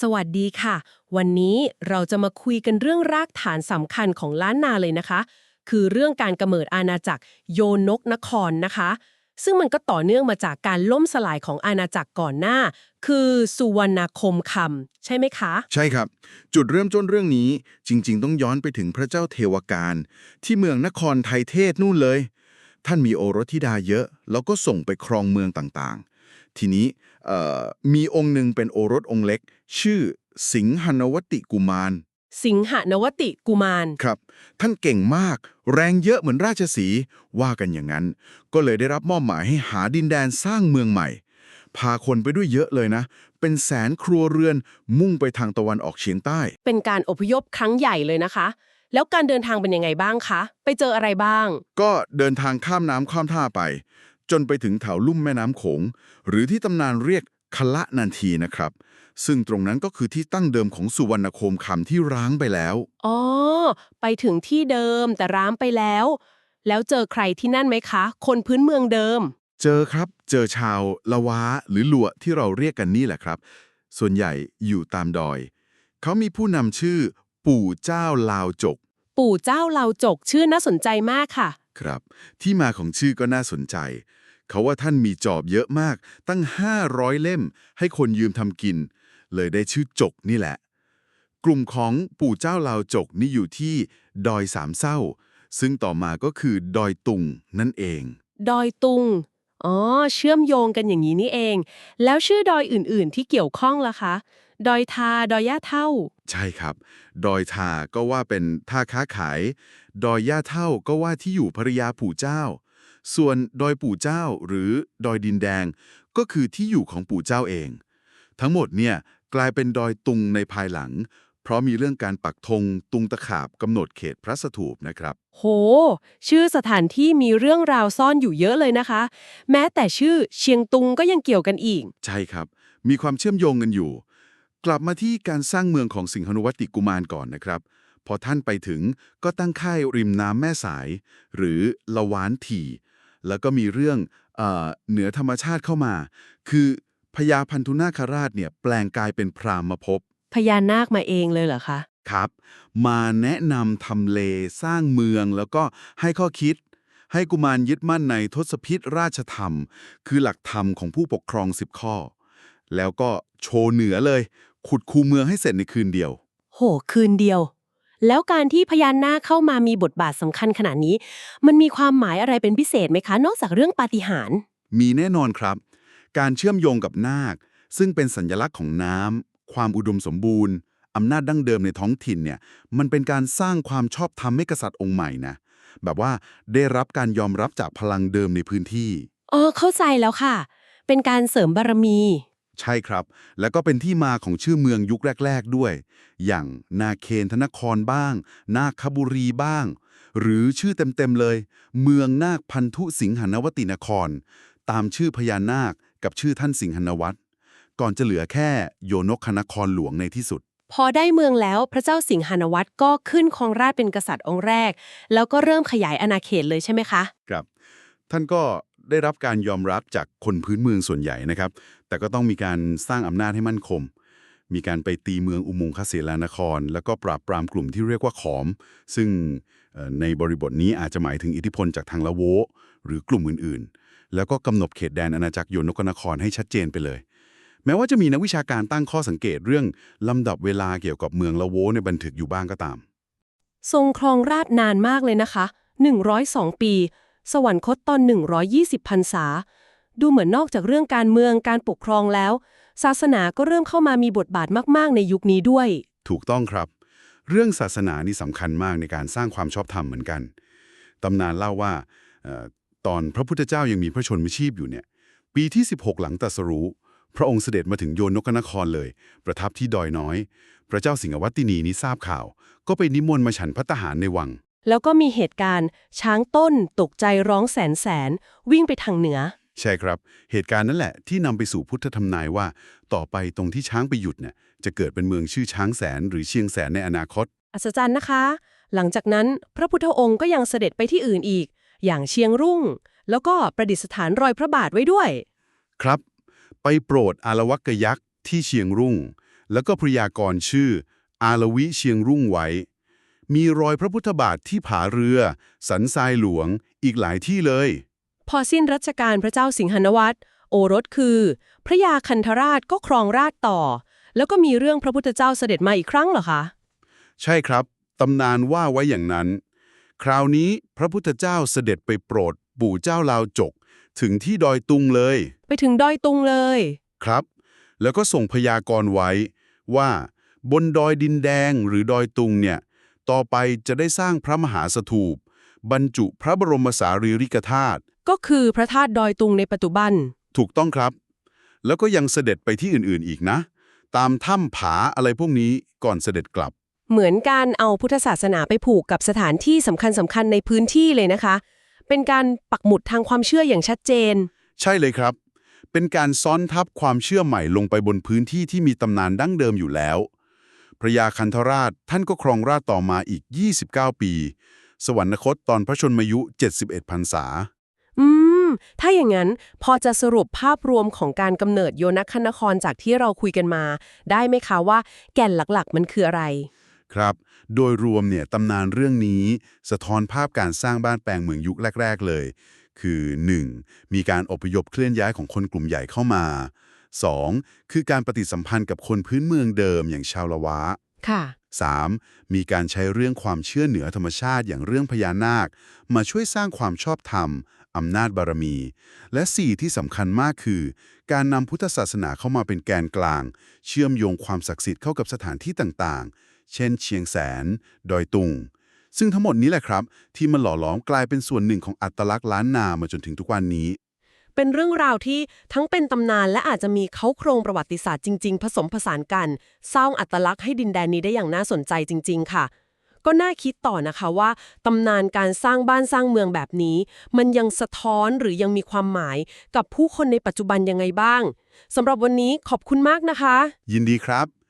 สวัสดีค่ะ วันนี้เราจะมาคุยกันเรื่องรากฐานสำคัญของล้านนาเลยนะคะ คือเรื่องการกำเนิดอาณาจักรโยนกนครนะคะ ซึ่งมันก็ต่อเนื่องมาจากการล่มสลายของอาณาจักรก่อนหน้า คือสุวรรณคมคำใช่ไหมคะ ใช่ครับ จุดเริ่มต้นเรื่องนี้จริง ๆ ต้องย้อนไปถึงพระเจ้าเทวการ ที่เมืองนครไทยเทศนู่นเลย ท่านมีโอรสธิดาเยอะ แล้วก็ส่งไปครองเมืองต่างๆ ทีนี้ มีองค์หนึ่งเป็นโอรสองค์เล็ก ชื่อสิงหนวติกุมาร สิงหนวติกุมาร ครับ ท่านเก่งมาก แรงเยอะเหมือนราชสีห์ว่ากันอย่างนั้น ก็เลยได้รับมอบหมายให้หาดินแดนสร้างเมืองใหม่ พาคนไปด้วยเยอะเลยนะ เป็นแสนครัวเรือนมุ่งไปทางตะวันออกเฉียงใต้ เป็นการอพยพครั้งใหญ่เลยนะคะ แล้วการเดินทางเป็นยังไงบ้างคะ ไปเจออะไรบ้าง ก็เดินทางข้ามน้ำข้ามท่าไป จนไปถึงแถวลุ่มแม่น้ำโขง หรือที่ตำนานเรียกคละนันทีนะครับ ซึ่งตรงนั้นก็คือที่ตั้งเดิมของสุวรรณโคมคำที่ร้างไปแล้ว อ๋อ ไปถึงที่เดิมแต่ร้างไปแล้ว แล้วเจอใครที่นั่นไหมคะ คนพื้นเมืองเดิม เจอครับ เจอชาวละวะหรือหลวที่เราเรียกกันนี่แหละครับ ส่วนใหญ่อยู่ตามดอย เขามีผู้นำชื่อ ปู่เจ้าลาวจก ปู่เจ้าเหลาจกชื่อน่าสนใจมากค่ะ ครับ ที่มาของชื่อก็น่าสนใจ เขาว่าท่านมีจอบเยอะมาก ตั้ง 500 เล่ม ให้คนยืมทำกิน เลยได้ชื่อจกนี่แหละ กลุ่มของปู่เจ้าลาวจกนี่อยู่ที่ดอยสามเศร้า ซึ่งต่อมาก็คือดอยตุงนั่นเอง ดอยตุง อ๋อ เชื่อมโยงกันอย่างนี้นี่เอง แล้วชื่อดอยอื่นๆ ที่เกี่ยวข้องล่ะคะ ดอยทา ดอยย่าเท่า ใช่ครับ ดอยทาก็ว่าเป็นท่าค้าขาย ดอยย่าเท่าก็ว่าที่อยู่ภรรยาปู่เจ้า ส่วนดอยปู่เจ้าหรือดอยดินแดง ก็คือที่อยู่ของปู่เจ้าเอง ทั้งหมดเนี่ยกลายเป็นดอยตุงในภายหลัง เพราะมีเรื่องการปักธงตุงตะขาบกำหนดเขตพระสถูปนะครับ โห ชื่อสถานที่มีเรื่องราวซ่อนอยู่เยอะเลยนะคะ แม้แต่ชื่อเชียงตุงก็ยังเกี่ยวกันอีก ใช่ครับ มีความเชื่อมโยงกันอยู่ กลับมาที่การสร้างเมืองของสิงหนุวัติกุมารก่อนนะครับพอท่านไปถึงก็ตั้งค่ายริมน้ำแม่สาย หรือละวานถี่ แล้วก็มีเรื่องเออเหนือธรรมชาติเข้ามา คือพญาพันธุนาคราชเนี่ยแปลงกายเป็นพรามมาพบพญานาคมาเองเลยเหรอคะ ครับ มาแนะนำทำเลสร้างเมืองแล้วก็ให้ข้อคิด ให้กุมารยึดมั่นในทศพิธราชธรรม คือหลักธรรมของผู้ปกครองสิบข้อ แล้วก็โชว์เหนือเลย ขุดคูเมืองให้เสร็จในคืนเดียว โห คืนเดียว แล้วการที่พญานาคเข้ามามีบทบาทสำคัญขนาดนี้ มันมีความหมายอะไรเป็นพิเศษไหมคะ นอกจากเรื่องปาฏิหาริย์มีแน่นอนครับ การเชื่อมโยงกับนาค ซึ่งเป็นสัญลักษณ์ของน้ำความอุดมสมบูรณ์อำนาจดั้งเดิมในท้องถิ่นเนี่ยมันเป็นการสร้างความชอบธรรมให้กษัตริย์องค์ใหม่นะแบบว่าได้รับการยอมรับจากพลังเดิมในพื้นที่ อ๋อเข้าใจแล้วค่ะ เป็นการเสริมบารมี ใช่ครับ แล้วก็เป็นที่มาของชื่อเมืองยุคแรก ๆด้วย อย่างนาเคนธนครบ้าง นาคบุรีบ้าง หรือชื่อเต็มๆเลย เมืองนาคพันธุสิงหนวตินคร ตามชื่อพญานาคกับชื่อท่านสิงหนวัตรก่อนจะเหลือแค่โยนกคนครหลวงในที่สุด พอได้เมืองแล้วพระเจ้าสิงหานวัตรก็ขึ้นครองราชย์เป็นกษัตริย์องค์แรก แล้วก็เริ่มขยายอาณาเขตเลยใช่ไหมคะ ครับ ท่านก็ ได้รับการยอมรับจากคนพื้นเมืองส่วนใหญ่นะครับ แต่ก็ต้องมีการสร้างอำนาจให้มั่นคง มีการไปตีเมืองอุโมงคเสลานคร แล้วก็ปราบปรามกลุ่มที่เรียกว่าขอม ซึ่งในบริบทนี้อาจจะหมายถึงอิทธิพลจากทางละโว หรือกลุ่มอื่นๆ แล้วก็กำหนดเขตแดนอาณาจักรโยนกนครให้ชัดเจนไปเลย แม้ว่าจะมีนักวิชาการตั้งข้อสังเกตเรื่องลำดับเวลาเกี่ยวกับเมืองละโวในบันทึกอยู่บ้างก็ตาม ทรงครองราชนานมากเลยนะคะ 102 ปี สวรรคตตอน 120พรรษา ดูเหมือนนอกจากเรื่องการเมืองการปกครองแล้ว ศาสนาก็เริ่มเข้ามามีบทบาทมาก ๆ ในยุคนี้ด้วย ถูกต้องครับ เรื่องศาสนานี่สำคัญมากในการสร้างความชอบธรรมเหมือนกันตำนานเล่าว่าออตอนพระพุทธเจ้ายังมีพระชนมชีพอยู่เนี่ย ปีที่ 16 หลังตรัสรู้ พระองค์เสด็จมาถึงโยนกนครเลย ประทับที่ดอยน้อย พระเจ้าสิงหวัตินีนี้ทราบข่าว ก็ไปนิมนต์มาฉันพัตหารในวัง แล้วก็มีเหตุการณ์ ช้างต้นตกใจร้องแสนแสน วิ่งไปทางเหนือ ใช่ครับ เหตุการณ์นั้นแหละที่นำไปสู่พุทธธรรมนายว่า ต่อไปตรงที่ช้างไปหยุดเนี่ยจะเกิดเป็นเมืองชื่อช้างแสน หรือเชียงแสนในอนาคต อัศจรรย์นะคะ หลังจากนั้นพระพุทธองค์ก็ยังเสด็จไปที่อื่นอีก อย่างเชียงรุ่ง แล้วก็ประดิษฐานรอยพระบาทไว้ด้วย ครับ ไปโปรดอารวักกยักษ์ที่เชียงรุ่ง แล้วก็พระยากรชื่อ อาลวิเชียงรุ่งไว้ มีรอยพระพุทธบาทที่ผาเรือ สันทรายหลวง อีกหลายที่เลย พอสิ้นรัชกาลพระเจ้าสิงหนวัตรโอรสคือ พระยาคันธราชก็ครองราชย์ต่อ แล้วก็มีเรื่องพระพุทธเจ้าเสด็จมาอีกครั้งเหรอคะ ใช่ครับ ตำนานว่าไว้อย่างนั้น คราวนี้พระพุทธเจ้าเสด็จไปโปรดปู่เจ้าลาวจก ถึงที่ดอยตุงเลย ไปถึงดอยตุงเลย ครับ แล้วก็ส่งพยากรณ์ไว้ว่า บนดอยดินแดงหรือดอยตุงเนี่ย ต่อไปจะได้สร้างพระมหาสถูป บรรจุพระบรมสารีริกธาตุก็คือพระธาตุดอยตุงในปัจจุบัน ถูกต้องครับ แล้วก็ยังเสด็จไปที่อื่นๆอีกนะ ตามถ้ำผาอะไรพวกนี้ก่อนเสด็จกลับ เหมือนการเอาพุทธศาสนาไปผูกกับสถานที่สำคัญสำคัญในพื้นที่เลยนะคะ เป็นการปักหมุดทางความเชื่ออย่างชัดเจน ใช่เลยครับ เป็นการซ้อนทับความเชื่อใหม่ลงไปบนพื้นที่ที่มีตำนานดั้งเดิมอยู่แล้ว พระยาคันธราชท่านก็ครองราชย์ต่อมาอีก 29 ปี สวรรคตตอนพระชนมายุ 71พรรษา อืม ถ้าอย่างนั้นพอจะสรุปภาพรวมของการกำเนิดโยนัคคนครจากที่เราคุยกันมา ได้ไหมคะว่าแก่นหลักๆ มันคืออะไร ครับ โดยรวมเนี่ยตำนานเรื่องนี้สะท้อนภาพการสร้างบ้านแปลงเมืองยุคแรก ๆ เลย คือ 1. มีการอพยพเคลื่อนย้ายของคนกลุ่มใหญ่เข้ามา 2. คือการปฏิสัมพันธ์กับคนพื้นเมืองเดิมอย่างชาวละวะ ค่ะ 3. มีการใช้เรื่องความเชื่อเหนือธรรมชาติอย่างเรื่องพญานาค มาช่วยสร้างความชอบธรรมอำนาจบารมี และ 4. ที่สำคัญมากคือ การนำพุทธศาสนาเข้ามาเป็นแกนกลาง เชื่อมโยงความศักดิ์สิทธิ์เข้ากับสถานที่ต่างๆ เช่น เชียงแสน ดอยตุง ซึ่งทั้งหมดนี้แหละครับ ที่มันหล่อหลอมกลายเป็นส่วนหนึ่งของอัตลักษณ์ล้านนามาจนถึงทุกวันนี้ เป็นเรื่องราวที่ทั้งเป็นตำนานและอาจจะมีเขาโครงประวัติศาสตร์จริง ๆ ผสมผสานกัน สร้างอัตลักษณ์ให้ดินแดนนี้ได้อย่างน่าสนใจจริง ๆ ค่ะ ก็น่าคิดต่อนะคะว่าตำนานการสร้างบ้านสร้างเมืองแบบนี้ มันยังสะท้อนหรือยังมีความหมายกับผู้คนในปัจจุบันยังไงบ้างสำหรับวันนี้ขอบคุณมากนะคะ ยินดีครับ